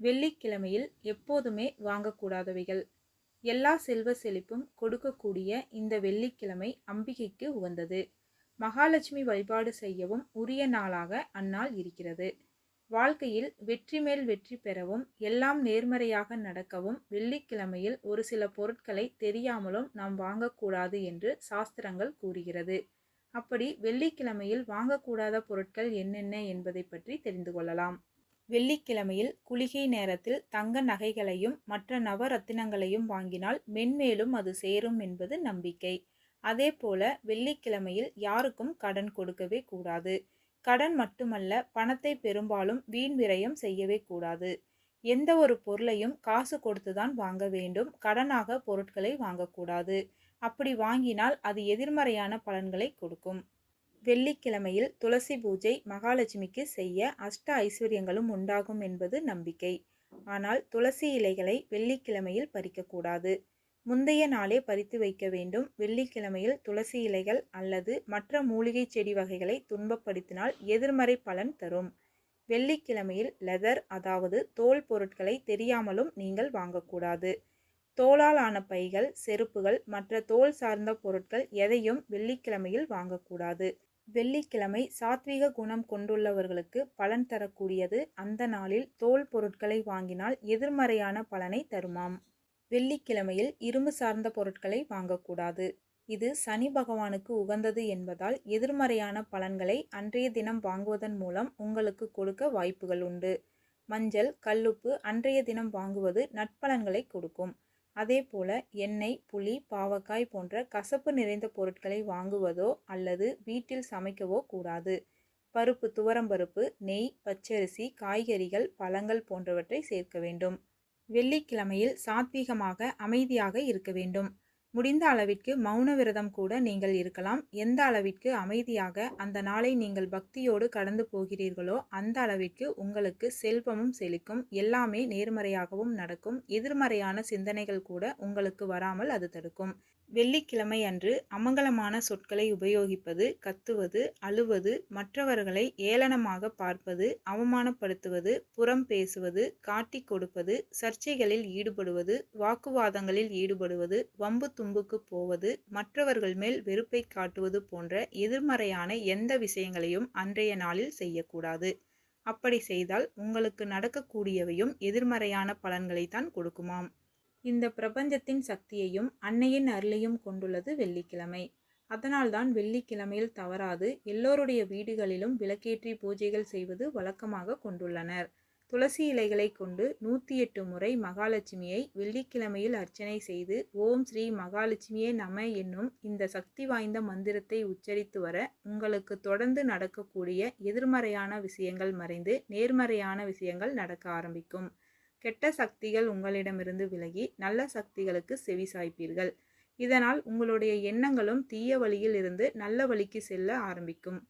வெள்ளிக்கிழமையில் எப்போதுமே வாங்கக்கூடாதவைகள். எல்லா செல்வ செழிப்பும் கொடுக்கக்கூடிய இந்த வெள்ளிக்கிழமை அம்பிகைக்கு உகந்தது. மகாலட்சுமி வழிபாடு செய்யவும் உரிய நாளாக அந்நாள் இருக்கிறது. வாழ்க்கையில் வெற்றி மேல் வெற்றி பெறவும் எல்லாம் நேர்மறையாக நடக்கவும் வெள்ளிக்கிழமையில் ஒரு சில பொருட்களை தெரியாமலும் நாம் வாங்கக்கூடாது என்று சாஸ்திரங்கள் கூறுகிறது. அப்படி வெள்ளிக்கிழமையில் வாங்கக்கூடாத பொருட்கள் என்னென்ன என்பதை பற்றி தெரிந்து கொள்ளலாம். வெள்ளிக்கிழமையில் குளிகை நேரத்தில் தங்க நகைகளையும் மற்ற நவரத்தினங்களையும் வாங்கினால் மென்மேலும் அது சேரும் என்பது நம்பிக்கை. அதே போல வெள்ளிக்கிழமையில் யாருக்கும் கடன் கொடுக்கவே கூடாது. கடன் மட்டுமல்ல பணத்தை பெரும்பாலும் வீண் விரயம் செய்யவே கூடாது. எந்த ஒரு பொருளையும் காசு கொடுத்துதான் வாங்க வேண்டும். கடனாக பொருட்களை வாங்கக்கூடாது. அப்படி வாங்கினால் அது எதிர்மறையான பலன்களை கொடுக்கும். வெள்ளிக்கிழமையில் துளசி பூஜை மகாலட்சுமிக்கு செய்ய அஷ்ட ஐஸ்வர்யங்களும் உண்டாகும் என்பது நம்பிக்கை. ஆனால் துளசி இலைகளை வெள்ளிக்கிழமையில் பறிக்கக்கூடாது. முந்தைய நாளே பறித்து வைக்க வேண்டும். வெள்ளிக்கிழமையில் துளசி இலைகள் அல்லது மற்ற மூலிகை செடி வகைகளை துன்பப்படுத்தினால் எதிர்மறை பலன் தரும். வெள்ளிக்கிழமையில் லெதர் அதாவது தோல் பொருட்களை தெரியாமலும் நீங்கள் வாங்கக்கூடாது. தோலால் ஆன பைகள் செருப்புகள் மற்ற தோல் சார்ந்த பொருட்கள் எதையும் வெள்ளிக்கிழமையில் வாங்கக்கூடாது. வெள்ளிக்கிழமை சாத்வீக குணம் கொண்டுள்ளவர்களுக்கு பலன் தரக்கூடியது. அந்த நாளில் தோல் பொருட்களை வாங்கினால் எதிர்மறையான பலனை தருமாம். வெள்ளிக்கிழமையில் இரும்பு சார்ந்த பொருட்களை வாங்கக்கூடாது. இது சனி பகவானுக்கு உகந்தது என்பதால் எதிர்மறையான பலன்களை அன்றைய தினம் வாங்குவதன் மூலம் உங்களுக்கு கொடுக்க வாய்ப்புகள் உண்டு. மஞ்சள் கல்லுப்பு அன்றைய தினம் வாங்குவது நட்பலன்களை கொடுக்கும். அதே போல எண்ணெய் புளி பாவக்காய் போன்ற கசப்பு நிறைந்த பொருட்களை வாங்குவதோ அல்லது வீட்டில் சமைக்கவோ கூடாது. பருப்பு துவரம்பருப்பு நெய் பச்சரிசி காய்கறிகள் பழங்கள் போன்றவற்றை சேர்க்க வேண்டும். வெள்ளிக்கிழமையில் சாத்வீகமாக அமைதியாக இருக்க வேண்டும். முடிந்த அளவிற்கு மௌன விரதம் கூட நீங்கள் இருக்கலாம். எந்த அளவிற்கு அமைதியாக அந்த நாளை நீங்கள் பக்தியோடு கடந்து போகிறீர்களோ அந்த அளவிற்கு உங்களுக்கு செல்வமும் செழிக்கும். எல்லாமே நேர்மறையாகவும் நடக்கும். எதிர்மறையான சிந்தனைகள் கூட உங்களுக்கு வராமல் அது தடுக்கும். வெள்ளிக்கிழமை அன்று அமங்கலமான சொற்களை உபயோகிப்பது கத்துவது அழுவது மற்றவர்களை ஏளனமாக பார்ப்பது அவமானப்படுத்துவது புறம் பேசுவது காட்டி கொடுப்பது சர்ச்சைகளில் ஈடுபடுவது வாக்குவாதங்களில் ஈடுபடுவது வம்பு தும்புக்கு போவது மற்றவர்கள் மேல் வெறுப்பை காட்டுவது போன்ற எதிர்மறையான எந்த விஷயங்களையும் அன்றைய நாளில் செய்யக்கூடாது. அப்படி செய்தால் உங்களுக்கு நடக்கக்கூடியவையும் எதிர்மறையான பலன்களைத்தான் கொடுக்குமாம். இந்த பிரபஞ்சத்தின் சக்தியையும் அன்னையின் அருளையும் கொண்டுள்ளது வெள்ளிக்கிழமை. அதனால்தான் வெள்ளிக்கிழமையில் தவறாது எல்லோருடைய வீடுகளிலும் விளக்கேற்றி பூஜைகள் செய்வது வழக்கமாக கொண்டுள்ளனர். துளசி இலைகளை கொண்டு நூற்றி எட்டு முறை மகாலட்சுமியை வெள்ளிக்கிழமையில் அர்ச்சனை செய்து ஓம் ஸ்ரீ மகாலட்சுமியே நம என்னும் இந்த சக்தி வாய்ந்த மந்திரத்தை உச்சரித்து வர உங்களுக்கு தொடர்ந்து நடக்கக்கூடிய எதிர்மறையான விஷயங்கள் மறைந்து நேர்மறையான விஷயங்கள் நடக்க ஆரம்பிக்கும். கெட்ட சக்திகள் உங்களிடமிருந்து விலகி நல்ல சக்திகளுக்கு செவி சாய்ப்பீர்கள். இதனால் உங்களுடைய எண்ணங்களும் தீய வழியில் இருந்து நல்ல வழிக்கு செல்ல ஆரம்பிக்கும்.